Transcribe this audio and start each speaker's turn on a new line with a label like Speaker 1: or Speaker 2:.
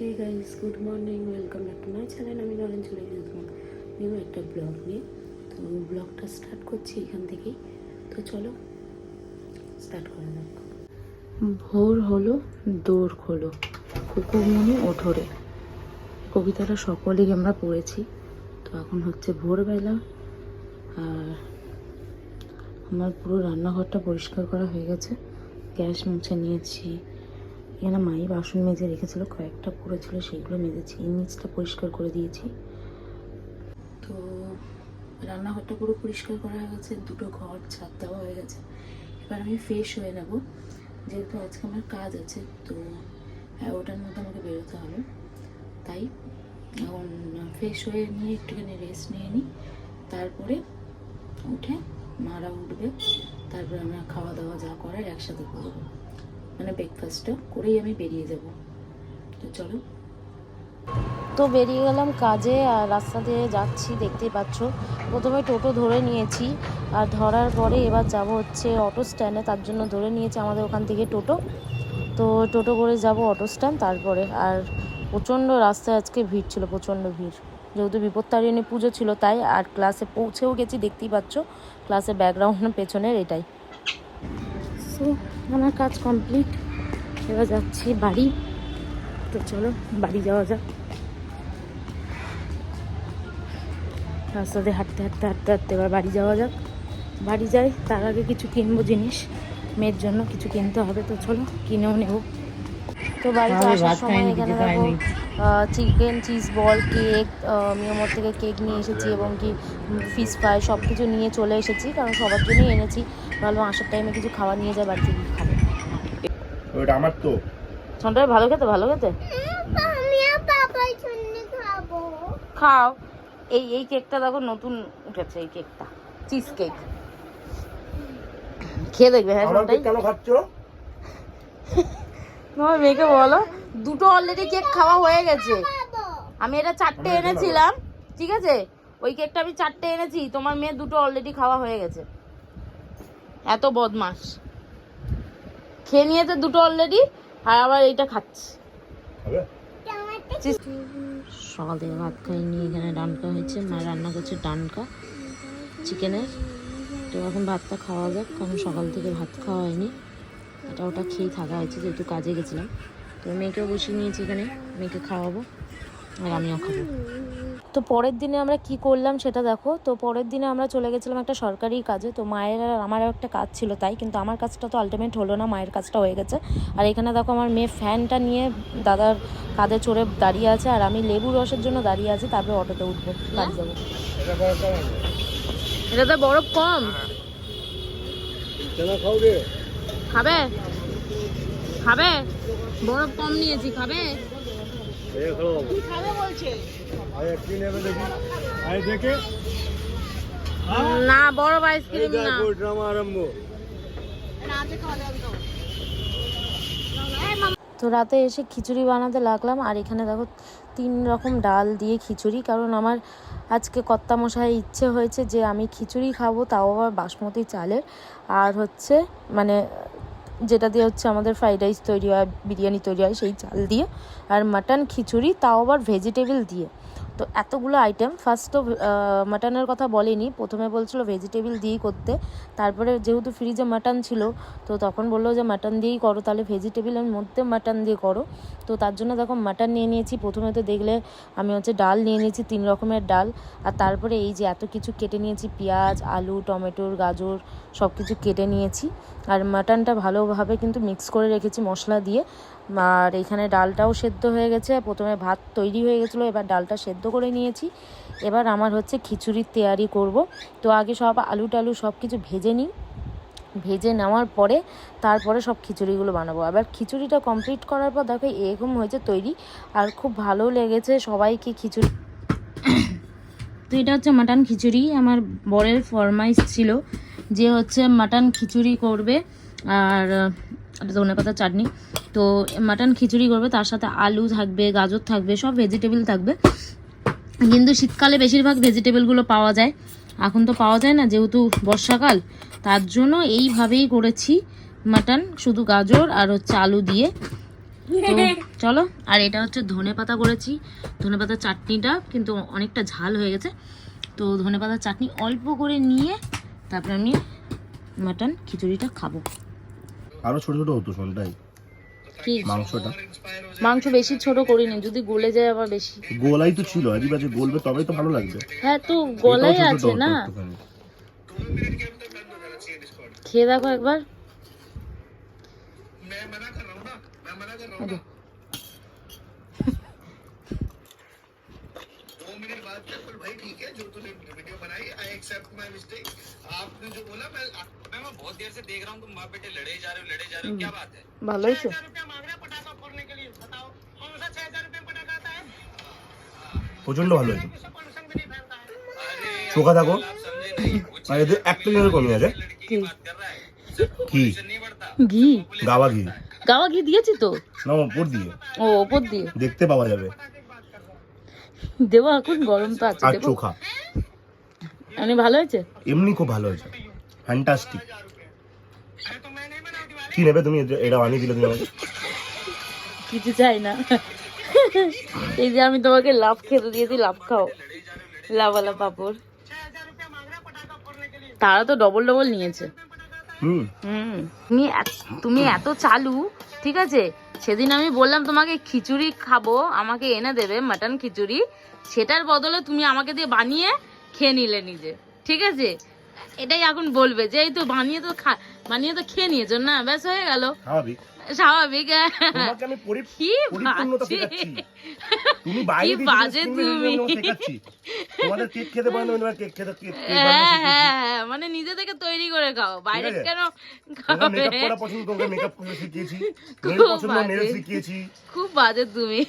Speaker 1: Hey guys good morning welcome back to my channel আমি নরেন চলে গেলাম নিউ একটা ব্লগ নিয়ে। তো ব্লগটা স্টার্ট করছি এখান থেকেই। তো চলো স্টার্ট করা যাক। ভোর হলো দৌড় খোলো। কুকুরমনি ওঠরে। কবিতাটা সকলেই আমরা পড়েছি। তো এখন হচ্ছে ভোরবেলা। আর আমার পুরো রান্নাঘরটা পরিষ্কার করা হয়ে গেছে। গ্যাস মুছে নিয়েছি। এখানে মাই বাসন মেজে রেখেছিল, কয়েকটা পড়েছিল সেগুলো মেজেছি। এই নিচটা পরিষ্কার করে দিয়েছি। তো রান্নাঘরটা পুরো পরিষ্কার করা হয়ে গেছে, দুটো ঘর ছাদ দেওয়া হয়ে গেছে। এবার আমি ফ্রেশ হয়ে নেব। যেহেতু আজকে আমার কাজ আছে, তো এগারোটার মধ্যে আমাকে বেরোতে হবে। তাই এখন ফ্রেশ হয়ে নিয়ে একটুখানি রেস্ট নিয়ে নিই। তারপরে উঠে মারা উঠবে, তারপরে আমরা খাওয়া দাওয়া যা করার একসাথে করব। মানে ব্রেকফাস্টটা করেই আমি বেরিয়ে যাব। তো চলো।
Speaker 2: তো বেরিয়ে গেলাম কাজে, আর রাস্তা দিয়ে যাচ্ছি, দেখতেই পাচ্ছ। প্রথমে টোটো ধরে নিয়েছি, আর ধরার পরে এবার যাব হচ্ছে অটো স্ট্যান্ডে তার জন্য ধরে নিয়েছি আমাদের ওখান থেকে টোটো। তো টোটো করে যাব অটো স্ট্যান্ড তারপরে, আর প্রচণ্ড রাস্তায় আজকে ভিড় ছিল, প্রচণ্ড ভিড়। যেহেতু বিপত্তারিণী পুজো ছিল তাই, আর ক্লাসে পৌঁছেও গেছি, দেখতেই পাচ্ছ। ক্লাসের ব্যাকগ্রাউন্ড পেছনের এটাই। সো আমার কাজ কমপ্লিট এবার যাচ্ছি বাড়ি। তো চলো, বাড়ি যাওয়া যাক। রাস্তাতে হাঁটতে হাঁটতে হাঁটতে হাঁটতে এবার বাড়ি যাওয়া যাক। বাড়ি যাই, তার আগে কিছু কিনবো জিনিস। মেয়ের জন্য কিছু কিনতে হবে, তো চলো, কিনেও নেব। তো বাড়িতে আসার সময় এখানে দেখো চিকেন চিজ বল কেক মিয়মর থেকে কেক নিয়ে এসেছি এবং কি ফিশ ফ্রাই সব কিছু নিয়ে চলে এসেছি কারণ সবার জন্যই এনেছি। ভালো আসার টাইমে কিছু খাবার নিয়ে যায় বাড়িতে গিয়ে খাবে।
Speaker 3: ওটা আমার তো।
Speaker 2: সন্টাই ভালো খেতে ভালো খেতে? খাও। এই এই কেকটা দেখো নতুন উঠেছে এই কেকটা চিজ কেক খেয়ে দেখবে হ্যাঁ সন্টাই
Speaker 3: কেন খাচ্ছ?
Speaker 2: তোমার মেয়েকে বলো দুটো অলরেডি কেক খাওয়া হয়ে গেছে। আমি এটা চারটে এনেছিলাম ঠিক আছে? ওই কেকটা আমি চারটে এনেছি তোমার মেয়ে দুটো অলরেডি খাওয়া হয়ে গেছে। এত বদমাস খেয়ে নিয়েছে দুটো অলরেডি আর আবার এইটা খাচ্ছে। সকাল থেকে ভাত খাইনি এখানে ডানকা হয়েছে মা রান্না করছে ডানকা চিকেনের তো এখন ভাতটা খাওয়া যাক কারণ সকাল থেকে ভাত খাওয়া হয়নি। এটা ওটা খেয়েই থাকা হয়েছে, যেহেতু কাজে গেছিলাম। তো মেয়েকেও বসিয়ে নিয়েছি এখানে, মেয়েকে খাওয়াবো, আর আমিও খাব। তো পরের দিনে আমরা কি করলাম সেটা দেখো। তো পরের দিনে আমরা চলে গেছিলাম একটা সরকারি কাজে। তো মায়ের আর আমার একটা কাজ ছিল তাই, কিন্তু আমার কাজটা তো আলটিমেট হলো না, মায়ের কাজটা হয়ে গেছে। আর এখানে দেখো আমার মেয়ে ফ্যানটা নিয়ে দাদার কাঁধে চড়ে দাঁড়িয়ে আছে, আর আমি লেবু রসের জন্য দাঁড়িয়ে আছি, তারপরে অটোতে উঠবো, বাড়ি যাব। এটাতে বরফ কম। খাবে? খাবে? বরফ কম নিয়েছি খাবে? না বরফ আইসক্রিম না। তো রাতে এসে খিচুড়ি বানাতে লাগলাম আর এখানে দেখো তিন রকম ডাল দিয়ে খিচুড়ি কারণ আমার আজকে কর্তামশাই ইচ্ছে হয়েছে যে আমি খিচুড়ি খাব তাও আবার বাসমতি চালের। আর হচ্ছে মানে যেটা দিয়ে হচ্ছে আমাদের ফ্রাইড রাইস তৈরি হয়, বিরিয়ানি তৈরি হয়, সেই চাল দিয়ে আর মাটন খিচুড়ি, তাও আবার ভেজিটেবল দিয়ে। তো এতগুলো আইটেম ফার্স্ট তো মাটনের কথা বলেনি, প্রথমে বলছিল ভেজিটেবল দিয়েই করতে। তারপরে যেহেতু ফ্রিজে মাটন ছিল, তো তখন বলল যে মাটন দিয়েই করো, তাহলে ভেজিটেবলের মধ্যে মাটন দিয়ে করো। তো তার জন্য দেখো মাটন নিয়ে নিয়েছি, প্রথমে তো দেখলে আমি হচ্ছে ডাল নিয়ে নিয়েছি, তিন রকমের ডাল। আর তারপরে এই যে এত কিছু কেটে নিয়েছি, পেঁয়াজ, আলু, টমেটোর, গাজর সব কিছু কেটে নিয়েছি। আর মাটনটা ভালোভাবে কিন্তু মিক্স করে রেখেছি মশলা দিয়ে। আর এখানে ডালটাও সেদ্ধ হয়ে গেছে। প্রথমে ভাত তৈরি হয়ে গেছিল, এবার ডালটা সেদ্ধ করে নিয়েছি। এবার আমার হচ্ছে খিচুড়ির তৈয়ারি করব। তো আগে সব আলু টালু সব কিছু ভেজে নিই। ভেজে নেওয়ার পরে তারপরে সব খিচুড়িগুলো বানাবো। আবার খিচুড়িটা কমপ্লিট করার পর দেখো এরকম হয়েছে তৈরি। আর খুব ভালো লেগেছে সবাইকে খিচুড়ি তো এটা হচ্ছে মাটন খিচুড়ি। আমার বরের ফরমাইশ ছিল যে হচ্ছে মাটন খিচুড়ি করবে আর ধনে পাতা চাটনি। তো মাটন খিচুড়ি করবে, তার সাথে আলু থাকবে, গাজর থাকবে, সব ভেজিটেবল থাকবে। কিন্তু শীতকালে বেশিরভাগ ভেজিটেবলগুলো পাওয়া যায়। এখন তো পাওয়া যায় না, যেহেতু বর্ষাকাল, তার জন্য এইভাবেই করেছি মাটন, শুধু গাজর আর হচ্ছে আলু দিয়ে।
Speaker 4: তো চলো আর এটা হচ্ছে ধনে পাতা করেছি। ধনে পাতার চাটনিটা কিন্তু অনেকটা ঝাল হয়ে গেছে। তো ধনে পাতার চাটনি অল্প করে নিয়ে তারপরে আমি মাটন খিচুড়িটা খাব।
Speaker 3: আরও ছোট ছোট হতো শোনটাই। মাংসটা।
Speaker 4: মাংস বেশি ছোট করিনি যদি গলে যায় আবার বেশি।
Speaker 3: গোলাই তো ছিল আজই বাজে গলবে তবেই তো ভালো লাগবে।
Speaker 4: হ্যাঁ তো গলাই আছে না। খেয়ে দেখো একবার। এই দেখো। ভালো হয়েছে
Speaker 3: প্রচণ্ড ভালো হয়েছে চোখা থাকো আর এদের একটা জিনিস কমে আছে
Speaker 4: কি
Speaker 3: কি
Speaker 4: ঘি
Speaker 3: গাওয়া ঘি
Speaker 4: গাওয়া ঘি দিয়েছি তো?
Speaker 3: না উপর দিয়ে।
Speaker 4: ও ওপর দিয়ে।
Speaker 3: দেখতে পাওয়া যাবে।
Speaker 4: দেবো এখন গরম তো আছে
Speaker 3: আর
Speaker 4: দেবো।
Speaker 3: চোখা।
Speaker 4: মানে ভালো হয়েছে?
Speaker 3: এমনি খুব ভালো হয়েছে। ফ্যান্টাস্টিক কি নেবে তুমি? এটা- এটা দিলে তুমি আমাকে।
Speaker 4: কিছু চাই না। এই যে আমি তোমাকে লাভ খেতে দিয়েছি লাভ খাও। লাভওয়ালা পাপড়। তারা তো ডবল ডবল নিয়েছে।
Speaker 3: হুম।
Speaker 4: হুম। তুমি এত চালু। ঠিক আছে? সেদিন আমি বললাম তোমাকে খিচুড়ি খাব আমাকে এনে দেবে মাটন খিচুড়ি। সেটার বদলে তুমি আমাকে দিয়ে বানিয়ে খেয়ে নিলে নিজে। ঠিক আছে? এটাই এখন বলবে যে এই তো বানিয়ে তো বানিয়ে তো খেয়ে নিয়েছো না? ব্যাস হয়ে গেল।
Speaker 3: স্বাভাবিক।
Speaker 4: হ্যাঁ। কি বাজে?
Speaker 3: তুমি তোমাদের কেক খেতে পারো না কেক খেতে কেক কেক
Speaker 4: হ্যাঁ হ্যাঁ হ্যাঁ, মানে নিজে থেকে তৈরি করে খাও। বাইরে কেন খাবে?
Speaker 3: মেকআপ করা পছন্দ মেকআপ শিখিয়েছি।
Speaker 4: খুব
Speaker 3: নেল পছন্দ
Speaker 4: মেরে
Speaker 3: শিখিয়েছি।
Speaker 4: খুব বাজে তুমি।